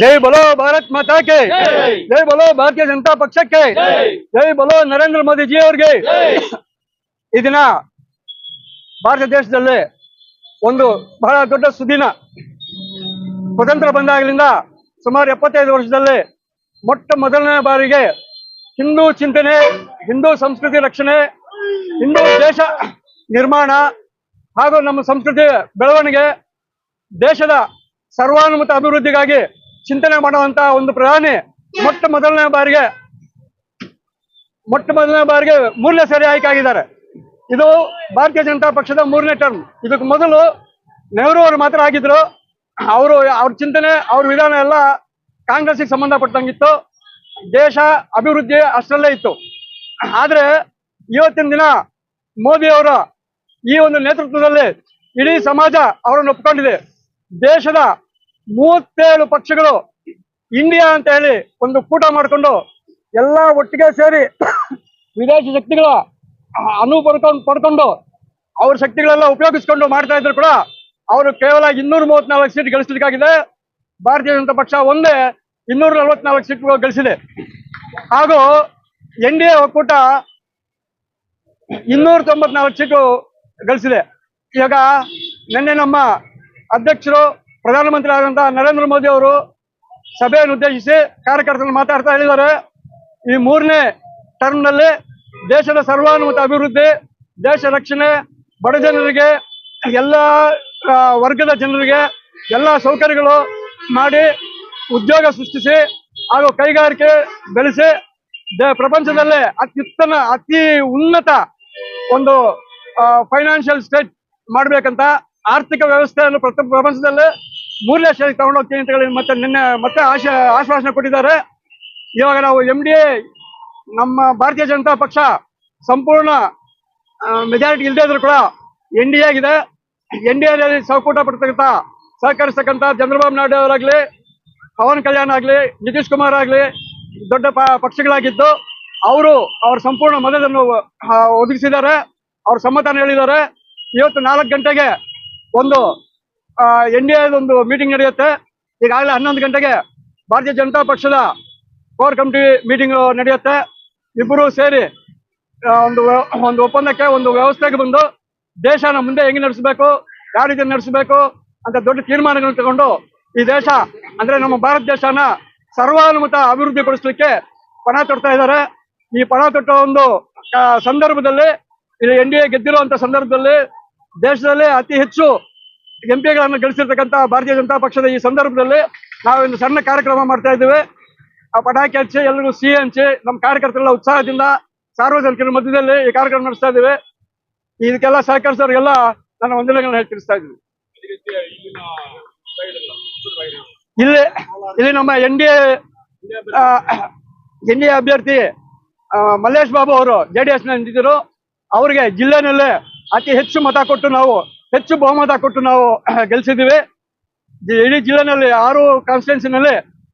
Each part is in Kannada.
ಜೈ ಬಲೋ ಭಾರತ್ ಮಾತಾ ಕೆ ಜೈ ಬಲೋ ಭಾರತೀಯ ಜನತಾ ಪಕ್ಷಕ್ಕೆ. ಜೈ. ಬಲೋ ನರೇಂದ್ರ ಮೋದಿ ಜಿ. ಅವ್ರಿಗೆ ಈ ದಿನ ಭಾರತ ದೇಶದಲ್ಲಿ ಒಂದು ಬಹಳ ದೊಡ್ಡ ಸುದಿನ ಸ್ವತಂತ್ರ ಬಂದಾಗಲಿಂದ ಸುಮಾರು ಎಪ್ಪತ್ತೈದು ವರ್ಷದಲ್ಲಿ ಮೊಟ್ಟ ಮೊದಲನೇ ಬಾರಿಗೆ ಹಿಂದೂ ಚಿಂತನೆ ಹಿಂದೂ ಸಂಸ್ಕೃತಿ ರಕ್ಷಣೆ ಹಿಂದೂ ದೇಶ ನಿರ್ಮಾಣ ಹಾಗೂ ನಮ್ಮ ಸಂಸ್ಕೃತಿ ಬೆಳವಣಿಗೆ ದೇಶದ ಸರ್ವಾನುಮತ ಅಭಿವೃದ್ಧಿಗಾಗಿ ಚಿಂತನೆ ಮಾಡುವಂತ ಒಂದು ಪ್ರಧಾನಿ ಮೊಟ್ಟ ಮೊದಲನೇ ಬಾರಿಗೆ, ಮೊಟ್ಟ ಮೊದಲನೇ ಬಾರಿಗೆ ಮೂರನೇ ಸರಿ ಆಯ್ಕೆ ಆಗಿದ್ದಾರೆ ಇದು ಭಾರತೀಯ ಜನತಾ ಪಕ್ಷದ ಮೂರನೇ ಟರ್ಮ್. ಇದಕ್ಕೆ ಮೊದಲು ನೆಹರು ಅವರು ಮಾತ್ರ ಆಗಿದ್ರು. ಅವರು, ಅವ್ರ ಚಿಂತನೆ, ಅವ್ರ ವಿಧಾನ ಎಲ್ಲ ಕಾಂಗ್ರೆಸ್ಗೆ ಸಂಬಂಧಪಟ್ಟಂಗಿತ್ತು. ದೇಶ ಅಭಿವೃದ್ಧಿ ಅಷ್ಟರಲ್ಲೇ ಇತ್ತು. ಆದ್ರೆ ಇವತ್ತಿನ ದಿನ ಮೋದಿ ಅವರ ಈ ಒಂದು ನೇತೃತ್ವದಲ್ಲಿ ಇಡೀ ಸಮಾಜ ಅವರನ್ನು ಒಪ್ಕೊಂಡಿದೆ. ದೇಶದ ಮೂವತ್ತೇಳು ಪಕ್ಷಗಳು ಇಂಡಿಯಾ ಅಂತ ಹೇಳಿ ಒಂದು ಕೂಟ ಮಾಡಿಕೊಂಡು ಎಲ್ಲ ಒಟ್ಟಿಗೆ ಸೇರಿ ವಿದೇಶಿ ಶಕ್ತಿಗಳ ಅನು ಪಡ್ಕೊಂಡು ಪಡ್ಕೊಂಡು ಅವ್ರ ಶಕ್ತಿಗಳೆಲ್ಲ ಉಪಯೋಗಿಸ್ಕೊಂಡು ಮಾಡ್ತಾ ಇದ್ರು ಕೂಡ ಅವರು ಕೇವಲ ಇನ್ನೂರ ಮೂವತ್ನಾಲ್ಕು ಸೀಟ್ ಗಳಿಸಲಿಕ್ಕಾಗಿದೆ. ಭಾರತೀಯ ಜನತಾ ಪಕ್ಷ ಒಂದೇ ಇನ್ನೂರ ನಲವತ್ನಾಲ್ಕು ಸೀಟ್ ಗಳಿಸಿದೆ. ಹಾಗೂ ಎನ್ ಡಿ ಎ ಒಕ್ಕೂಟ ಇನ್ನೂರ ತೊಂಬತ್ನಾಲ್ಕು ಸೀಟು ಗಳಿಸಿದೆ. ಇವಾಗ ನಿನ್ನೆ ನಮ್ಮ ಅಧ್ಯಕ್ಷರು ಪ್ರಧಾನಮಂತ್ರಿ ಆದಂತಹ ನರೇಂದ್ರ ಮೋದಿ ಅವರು ಸಭೆಯನ್ನು ಉದ್ದೇಶಿಸಿ ಕಾರ್ಯಕರ್ತರು ಮಾತಾಡ್ತಾ ಹೇಳಿದ್ದಾರೆ. ಈ ಮೂರನೇ ಟರ್ಮ್ನಲ್ಲಿ ದೇಶದ ಸರ್ವಾನುಮತ ಅಭಿವೃದ್ಧಿ, ದೇಶ ರಕ್ಷಣೆ, ಬಡ ಜನರಿಗೆ, ಎಲ್ಲ ವರ್ಗದ ಜನರಿಗೆ ಎಲ್ಲ ಸೌಕರ್ಯಗಳು ಮಾಡಿ ಉದ್ಯೋಗ ಸೃಷ್ಟಿಸಿ ಹಾಗೂ ಕೈಗಾರಿಕೆ ಬೆಳೆಸಿ ಪ್ರಪಂಚದಲ್ಲೇ ಅತ್ಯುತ್ತಮ, ಅತಿ ಉನ್ನತ ಒಂದು ಫೈನಾನ್ಷಿಯಲ್ ಸ್ಟೇಟ್ ಮಾಡ್ಬೇಕಂತ ಆರ್ಥಿಕ ವ್ಯವಸ್ಥೆಯನ್ನು ಪ್ರಥಮ ಪ್ರಪಂಚದಲ್ಲೇ ಮೂರನೇ ಸ್ಟೇಜ್ ತಗೊಂಡೋಗ್ತೀನಿ ಅಂತ ಹೇಳಿ ಮತ್ತೆ ನಿನ್ನೆ ಮತ್ತೆ ಆಶ ಆಶ್ವಾಸನೆ ಕೊಟ್ಟಿದ್ದಾರೆ. ಇವಾಗ ನಾವು ಎಂ ಡಿ ನಮ್ಮ ಭಾರತೀಯ ಜನತಾ ಪಕ್ಷ ಸಂಪೂರ್ಣ ಮೆಜಾರಿಟಿ ಇಲ್ಲದೆ ಇದ್ರು ಕೂಡ ಎನ್ ಡಿ ಆಗಿದೆ. ಎನ್ ಡಿ ಎಲ್ಲಿ ಸಹಕೂಟ ಪಡ್ತಕ್ಕಂಥ ಸಹಕರಿಸ್ತಕ್ಕಂಥ ಚಂದ್ರಬಾಬು ನಾಯ್ಡು ಅವರಾಗ್ಲಿ ಪವನ್ ಕಲ್ಯಾಣ್ ಆಗಲಿ ನಿತೀಶ್ ಕುಮಾರ್ ಆಗಲಿ ದೊಡ್ಡ ಪಕ್ಷಗಳಾಗಿದ್ದು ಅವರು ಅವ್ರ ಸಂಪೂರ್ಣ ಮತವನ್ನು ಆ, ಒದಗಿಸಿದ್ದಾರೆ. ಅವ್ರ ಸಮ್ಮತಾನ ಹೇಳಿದ್ದಾರೆ. ಇವತ್ತು ನಾಲ್ಕು ಗಂಟೆಗೆ ಒಂದು ಎನ್ ಡಿ ಒಂದು ಮೀಟಿಂಗ್ ನಡೆಯುತ್ತೆ. ಈಗಾಗಲೇ ಹನ್ನೊಂದು ಗಂಟೆಗೆ ಭಾರತೀಯ ಜನತಾ ಪಕ್ಷದ ಕೋರ್ ಕಮಿಟಿ ಮೀಟಿಂಗ್ ನಡೆಯುತ್ತೆ. ಇಬ್ಬರು ಸೇರಿ ಒಂದು ಒಂದು ಒಪ್ಪಂದಕ್ಕೆ, ಒಂದು ವ್ಯವಸ್ಥೆಗೆ ಬಂದು ದೇಶನ ಮುಂದೆ ಹೆಂಗೆ ನಡೆಸಬೇಕು, ಯಾವ ರೀತಿ ನಡೆಸಬೇಕು ಅಂತ ದೊಡ್ಡ ತೀರ್ಮಾನಗಳನ್ನು ತಗೊಂಡು ಈ ದೇಶ, ಅಂದ್ರೆ ನಮ್ಮ ಭಾರತ ದೇಶನ ಸರ್ವಾನುಮತ ಅಭಿವೃದ್ಧಿ ಪಡಿಸಲಿಕ್ಕೆ ಪಣ ತೊಡ್ತಾ ಇದ್ದಾರೆ. ಈ ಪಣ ತೊಟ್ಟ ಒಂದು ಸಂದರ್ಭದಲ್ಲಿ ಎನ್ ಡಿ ಎ ಗೆದ್ದಿರುವಂತ ಸಂದರ್ಭದಲ್ಲಿ ದೇಶದಲ್ಲಿ ಅತಿ ಹೆಚ್ಚು ಎಂಪಿಗಳನ್ನು ಗಳಿಸಿರ್ತಕ್ಕಂಥ ಭಾರತೀಯ ಜನತಾ ಪಕ್ಷದ ಈ ಸಂದರ್ಭದಲ್ಲಿ ನಾವು ಒಂದು ಸಣ್ಣ ಕಾರ್ಯಕ್ರಮ ಮಾಡ್ತಾ ಇದ್ದೇವೆ. ಆ ಪಟಾಕಿ ಹಚ್ಚಿ ಎಲ್ಲರಿಗೂ ಸಿಹಿ ಹಂಚಿ, ನಮ್ಮ ಕಾರ್ಯಕರ್ತರೆಲ್ಲ ಉತ್ಸಾಹದಿಂದ ಸಾರ್ವಜನಿಕರ ಮಧ್ಯದಲ್ಲಿ ಈ ಕಾರ್ಯಕ್ರಮ ನಡೆಸ್ತಾ ಇದ್ದೇವೆ. ಇದಕ್ಕೆಲ್ಲ ಸಹಕರಿಸೋರಿಗೆಲ್ಲ ನನ್ನ ವಂದನೆಗಳನ್ನ ಹೇಳಿ ತಿಳಿಸ್ತಾ ಇಲ್ಲಿ ಇಲ್ಲಿ ನಮ್ಮ N D N D A ಅಭ್ಯರ್ಥಿ ಮಲ್ಲೇಶ್ ಬಾಬು ಅವರು ಜೆ ಡಿ ಎಸ್ ನಿಂತಿದ್ದರು ಅವರಿಗೆ ಜಿಲ್ಲೆನಲ್ಲೇ ಅತಿ ಹೆಚ್ಚು ಮತ ಕೊಟ್ಟು ನಾವು, ಹೆಚ್ಚು ಬಹುಮತ ಕೊಟ್ಟು ನಾವು ಗೆಲ್ಸಿದ್ದೀವಿ. ಇಡೀ ಜಿಲ್ಲೆನಲ್ಲಿ ಆರು ಕಾನ್ಸ್ಟಿಟ್ಯೂನ್ಸಿನಲ್ಲಿ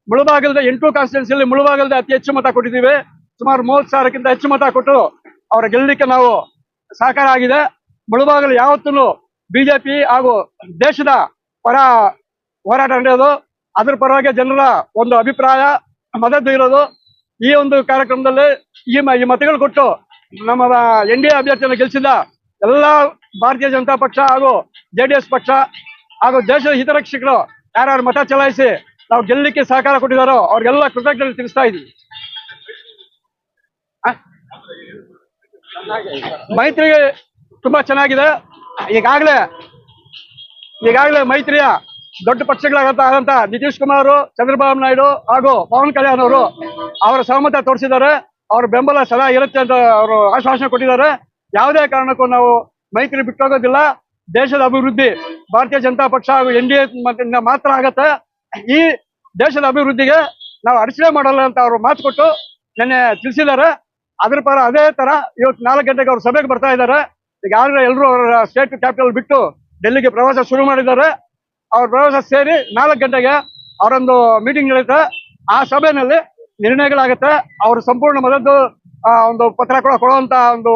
ಮುಳುಬಾಗಲದ ಎಂಟು ಕಾನ್ಸ್ಟಿಟ್ಯೂನ್ಸಿಯಲ್ಲಿ ಮುಳುಬಾಗಲದ ಅತಿ ಹೆಚ್ಚು ಮತ ಕೊಟ್ಟಿದ್ದೀವಿ. ಸುಮಾರು ಮೂವತ್ತು ಸಾವಿರಕ್ಕಿಂತ ಹೆಚ್ಚು ಮತ ಕೊಟ್ಟು ಅವರ ಗೆಲ್ಲಲಿಕ್ಕೆ ನಾವು ಸಹಕಾರ ಆಗಿದೆ. ಮುಳುಬಾಗಲು ಯಾವತ್ತೂ ಬಿಜೆಪಿ ಹಾಗೂ ದೇಶದ ಪರ ಹೋರಾಟ ನಡೆಯೋದು. ಅದರ ಪರವಾಗಿ ಜನರ ಒಂದು ಅಭಿಪ್ರಾಯ ಮದದ್ದು ಇರೋದು. ಈ ಒಂದು ಕಾರ್ಯಕ್ರಮದಲ್ಲಿ ಈ ಮತಗಳು ಕೊಟ್ಟು ನಮ್ಮ ಎನ್ ಡಿ ಎ ಅಭ್ಯರ್ಥಿಯನ್ನು ಗೆಲ್ಲಿಸಿದ ಎಲ್ಲ ಭಾರತೀಯ ಜನತಾ ಪಕ್ಷ ಹಾಗೂ ಜೆ ಡಿ ಎಸ್ ಪಕ್ಷ ಹಾಗೂ ದೇಶದ ಹಿತರಕ್ಷಕರು ಯಾರ್ಯಾರು ಮತ ಚಲಾಯಿಸಿ ನಾವು ಗೆಲ್ಲಲಿಕ್ಕೆ ಸಹಕಾರ ಕೊಟ್ಟಿದ್ದಾರೋ ಅವ್ರಿಗೆಲ್ಲ ಕೃತಜ್ಞತೆ ತಿಳಿಸ್ತಾ ಇದ್ದೀವಿ. ಮೈತ್ರಿ ತುಂಬಾ ಚೆನ್ನಾಗಿದೆ. ಈಗಾಗಲೇ ಈಗಾಗಲೇ ಮೈತ್ರಿಯ ದೊಡ್ಡ ಪಕ್ಷಗಳಾಗಂತ ಆದಂತ ನಿತೀಶ್ ಕುಮಾರ್ ಚಂದ್ರಬಾಬು ನಾಯ್ಡು ಹಾಗೂ ಪವನ್ ಕಲ್ಯಾಣ್ ಅವರು ಅವರ ಸಹಮತ ತೋರಿಸಿದ್ದಾರೆ. ಅವ್ರ ಬೆಂಬಲ ಸದಾ ಇರುತ್ತೆ ಅಂತ ಅವರು ಆಶ್ವಾಸನೆ ಕೊಟ್ಟಿದ್ದಾರೆ. ಯಾವುದೇ ಕಾರಣಕ್ಕೂ ನಾವು ಮೈತ್ರಿ ಬಿಟ್ಟೋಗೋದಿಲ್ಲ. ದೇಶದ ಅಭಿವೃದ್ಧಿ ಭಾರತೀಯ ಜನತಾ ಪಕ್ಷ ಹಾಗೂ ಎನ್ ಡಿ ಎ ಮಾತ್ರ ಆಗತ್ತೆ. ಈ ದೇಶದ ಅಭಿವೃದ್ಧಿಗೆ ನಾವು ಅಡಚಣೆ ಮಾಡಲ್ಲ ಅಂತ ಅವರು ಮಾತು ಕೊಟ್ಟು ನಿನ್ನೆ ತಿಳಿಸಿದ್ದಾರೆ. ಅದ್ರ ಪರ ಅದೇ ತರ ಇವತ್ತು ನಾಲ್ಕು ಗಂಟೆಗೆ ಅವ್ರು ಸಭೆಗೆ ಬರ್ತಾ ಇದ್ದಾರೆ. ಈಗಾಗಲೇ ಎಲ್ಲರೂ ಅವರ ಸ್ಟೇಟ್ ಕ್ಯಾಪಿಟಲ್ ಬಿಟ್ಟು ಡೆಲ್ಲಿಗೆ ಪ್ರವಾಸ ಶುರು ಮಾಡಿದ್ದಾರೆ. ಅವ್ರ ಪ್ರವಾಸ ಸೇರಿ ನಾಲ್ಕು ಗಂಟೆಗೆ ಅವರೊಂದು ಮೀಟಿಂಗ್ ನಡೆಯುತ್ತೆ. ಆ ಸಭೆಯಲ್ಲಿ ನಿರ್ಣಯಗಳಾಗುತ್ತೆ. ಅವರು ಸಂಪೂರ್ಣ ಮೊದಲು ಒಂದು ಪತ್ರ ಕೂಡ ಕೊಡುವಂತ ಒಂದು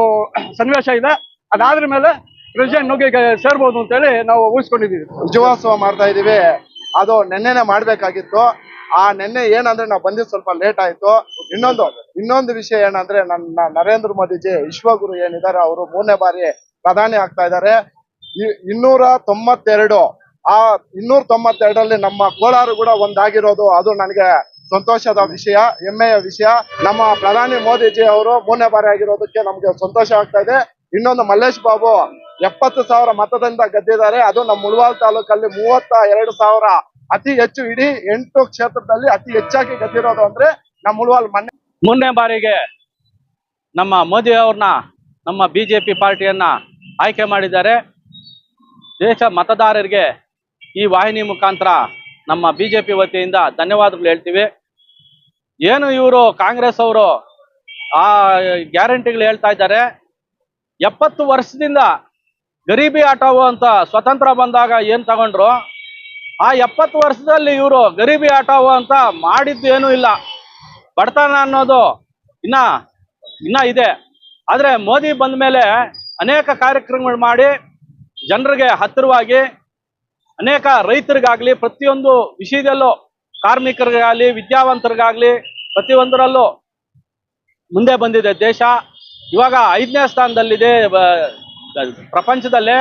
ಸನ್ನಿವೇಶ ಇದೆ. ಅದಾದ್ರ ಮೇಲೆ ಪ್ರೆಸಿಡೆಂಟ್ ನುಗ್ಗಿಗೆ ಸೇರ್ಬೋದು ಅಂತೇಳಿ ನಾವು ಊಹಿಸ್ಕೊಂಡಿದ್ದೀವಿ. ವಿಜಯೋತ್ಸವ ಮಾಡ್ತಾ ಇದೀವಿ ಅದು ನಿನ್ನೆನೆ ಮಾಡ್ಬೇಕಾಗಿತ್ತು. ಆ ನಿನ್ನೆ ಏನಂದ್ರೆ ನಾವು ಬಂದಿದ್ದು ಸ್ವಲ್ಪ ಲೇಟ್ ಆಯ್ತು. ಇನ್ನೊಂದು ಇನ್ನೊಂದು ವಿಷಯ ಏನಂದ್ರೆ ನನ್ನ ನರೇಂದ್ರ ಮೋದಿಜಿ, ವಿಶ್ವಗುರು ಏನಿದ್ದಾರೆ, ಅವರು ಮೂರನೇ ಬಾರಿ ಪ್ರಧಾನಿ ಆಗ್ತಾ ಇದ್ದಾರೆ. ಇನ್ನೂರ ತೊಂಬತ್ತೆರಡು, ಆ ಇನ್ನೂರ ತೊಂಬತ್ತೆರಡರಲ್ಲಿ ನಮ್ಮ ಕೋಲಾರ ಕೂಡ ಒಂದಾಗಿರೋದು, ಅದು ನನಗೆ ಸಂತೋಷದ ವಿಷಯ, ಹೆಮ್ಮೆಯ ವಿಷಯ. ನಮ್ಮ ಪ್ರಧಾನಿ ಮೋದಿಜಿ ಅವರು ಮೂರನೇ ಬಾರಿ ಆಗಿರೋದಕ್ಕೆ ನಮ್ಗೆ ಸಂತೋಷ ಆಗ್ತಾ ಇದೆ. ಇನ್ನೊಂದು ಮಲ್ಲೇಶ್ ಬಾಬು ಎಪ್ಪತ್ತು ಸಾವಿರ ಮತದಿಂದ ಗೆದ್ದಿದ್ದಾರೆ. ಅದು ನಮ್ಮ ಮುಳವಾಲ್ ತಾಲೂಕಲ್ಲಿ ಮೂವತ್ತ ಎರಡು ಸಾವಿರ. ಅತಿ ಹೆಚ್ಚು ಇಡೀ ಎಂಟು ಕ್ಷೇತ್ರದಲ್ಲಿ ಅತಿ ಹೆಚ್ಚಾಗಿ ಗೆದ್ದಿರೋದು ಅಂದ್ರೆ ನಮ್ಮ ಮುಳವಾಲ್ ಮನೆ. ಮೂರನೇ ಬಾರಿಗೆ ನಮ್ಮ ಮೋದಿ ಅವ್ರನ್ನ, ನಮ್ಮ ಬಿಜೆಪಿ ಪಾರ್ಟಿಯನ್ನ ಆಯ್ಕೆ ಮಾಡಿದ್ದಾರೆ. ದೇಶ ಮತದಾರರಿಗೆ ಈ ವಾಹಿನಿ ಮುಖಾಂತರ ನಮ್ಮ ಬಿಜೆಪಿ ವತಿಯಿಂದ ಧನ್ಯವಾದಗಳು ಹೇಳ್ತೀವಿ. ಏನು ಇವರು ಕಾಂಗ್ರೆಸ್ ಅವರು? ಆ ಗ್ಯಾರಂಟಿಗಳು ಹೇಳ್ತಾ ಇದ್ದಾರೆ. ಎಪ್ಪತ್ತು ವರ್ಷದಿಂದ ಗರೀಬಿ ಆಟವು ಅಂತ ಸ್ವತಂತ್ರ ಬಂದಾಗ ಏನ್ ತಗೊಂಡ್ರು? ಆ ಎಪ್ಪತ್ತು ವರ್ಷದಲ್ಲಿ ಇವರು ಗರೀಬಿ ಆಟವು ಅಂತ ಮಾಡಿದ್ದು ಏನೂ ಇಲ್ಲ. ಬಡತನ ಅನ್ನೋದು ಇನ್ನ ಇನ್ನ ಇದೆ. ಆದರೆ ಮೋದಿ ಬಂದ ಮೇಲೆ ಅನೇಕ ಕಾರ್ಯಕ್ರಮಗಳು ಮಾಡಿ ಜನರಿಗೆ ಹತ್ತಿರವಾಗಿ ಅನೇಕ ರೈತರಿಗಾಗ್ಲಿ ಪ್ರತಿಯೊಂದು ವಿಷಯದಲ್ಲೂ ಕಾರ್ಮಿಕರಿಗಾಗ್ಲಿ, ವಿದ್ಯಾವಂತರಿಗಾಗಲಿ ಪ್ರತಿಯೊಂದರಲ್ಲೂ ಮುಂದೆ ಬಂದಿದೆ ದೇಶ. ಇವಾಗ ಐದನೇ ಸ್ಥಾನದಲ್ಲಿದೆ ಪ್ರಪಂಚದಲ್ಲೇ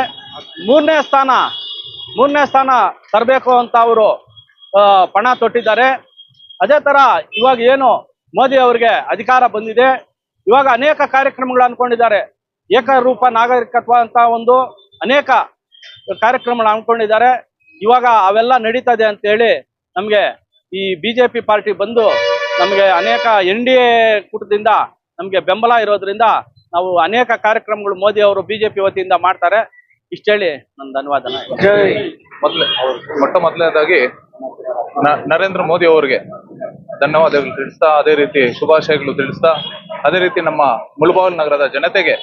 ಮೂರನೇ ಸ್ಥಾನ. ಮೂರನೇ ಸ್ಥಾನ ತರಬೇಕು ಅಂತ ಅವರು ಪಣ ತೊಟ್ಟಿದ್ದಾರೆ. ಅದೇ ಥರ ಇವಾಗ ಏನು ಮೋದಿ ಅವರಿಗೆ ಅಧಿಕಾರ ಬಂದಿದೆ. ಇವಾಗ ಅನೇಕ ಕಾರ್ಯಕ್ರಮಗಳು ಅಂದ್ಕೊಂಡಿದ್ದಾರೆ ಏಕರೂಪ ನಾಗರಿಕತ್ವ ಅಂತ ಒಂದು ಅನೇಕ ಕಾರ್ಯಕ್ರಮಗಳು ಅಂದ್ಕೊಂಡಿದ್ದಾರೆ ಇವಾಗ ಅವೆಲ್ಲ ನಡೀತದೆ ಅಂತೇಳಿ ನಮ್ಗೆ ಈ ಬಿಜೆಪಿ ಪಾರ್ಟಿ ಬಂದು ನಮಗೆ ಅನೇಕ ಎನ್ ಡಿ ಎ ಕೂಟದಿಂದ ನಮಗೆ ಬೆಂಬಲ ಇರೋದ್ರಿಂದ ನಾವು ಅನೇಕ ಕಾರ್ಯಕ್ರಮಗಳು ಮೋದಿ ಅವರು ಬಿಜೆಪಿ ವತಿಯಿಂದ ಮಾಡ್ತಾರೆ. ಇಷ್ಟ ಹೇಳಿ ನನ್ನ ಧನ್ಯವಾದ ಮೊದಲೇ ಮೊಟ್ಟ ಮೊದಲನೇದಾಗಿ ನರೇಂದ್ರ ಮೋದಿ ಅವರಿಗೆ ಧನ್ಯವಾದಗಳು ತಿಳಿಸ್ತಾ, ಅದೇ ರೀತಿ ಶುಭಾಶಯಗಳು ತಿಳಿಸ್ತಾ, ಅದೇ ರೀತಿ ನಮ್ಮ ಮುಳಬಾಗಿಲು ನಗರದ ಜನತೆಗೆ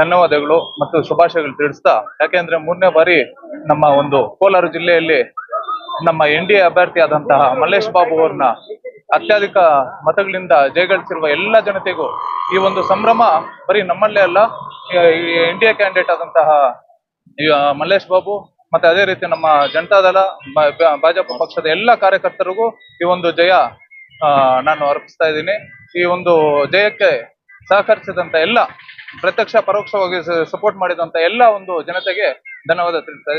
ಧನ್ಯವಾದಗಳು ಮತ್ತು ಶುಭಾಶಯಗಳು ತಿಳಿಸ್ತಾ, ಯಾಕೆಂದ್ರೆ ಮೂರನೇ ಬಾರಿ ನಮ್ಮ ಒಂದು ಕೋಲಾರ ಜಿಲ್ಲೆಯಲ್ಲಿ ನಮ್ಮ ಎನ್ ಡಿ ಎ ಅಭ್ಯರ್ಥಿಯಾದಂತಹ ಮಲ್ಲೇಶ್ ಬಾಬು ಅವ್ರನ್ನ ಅತ್ಯಧಿಕ ಮತಗಳಿಂದ ಜಯಗಳಿಸಿರುವ ಎಲ್ಲ ಜನತೆಗೂ ಈ ಒಂದು ಸಂಭ್ರಮ ಬರೀ ನಮ್ಮಲ್ಲೇ ಅಲ್ಲ, ಈ ಎನ್ ಡಿ ಎ ಕ್ಯಾಂಡಿಡೇಟ್ ಆದಂತಹ ಮಲ್ಲೇಶ್ ಬಾಬು ಮತ್ತೆ ಅದೇ ರೀತಿ ನಮ್ಮ ಜನತಾದಳ ದಳ ಬ- ಭಾಜಪ ಪಕ್ಷದ ಎಲ್ಲ ಕಾರ್ಯಕರ್ತರಿಗೂ ಈ ಒಂದು ಜಯ ನಾನು ಅರ್ಪಿಸ್ತಾ ಇದ್ದೀನಿ. ಈ ಒಂದು ಜಯಕ್ಕೆ ಸಹಕರಿಸಿದಂತ ಎಲ್ಲ, ಪ್ರತ್ಯಕ್ಷ ಪರೋಕ್ಷವಾಗಿ ಸಪೋರ್ಟ್ ಮಾಡಿದಂತ ಎಲ್ಲ ಒಂದು ಜನತೆಗೆ ಧನ್ಯವಾದ ತಿಳಿಸ್ತಾ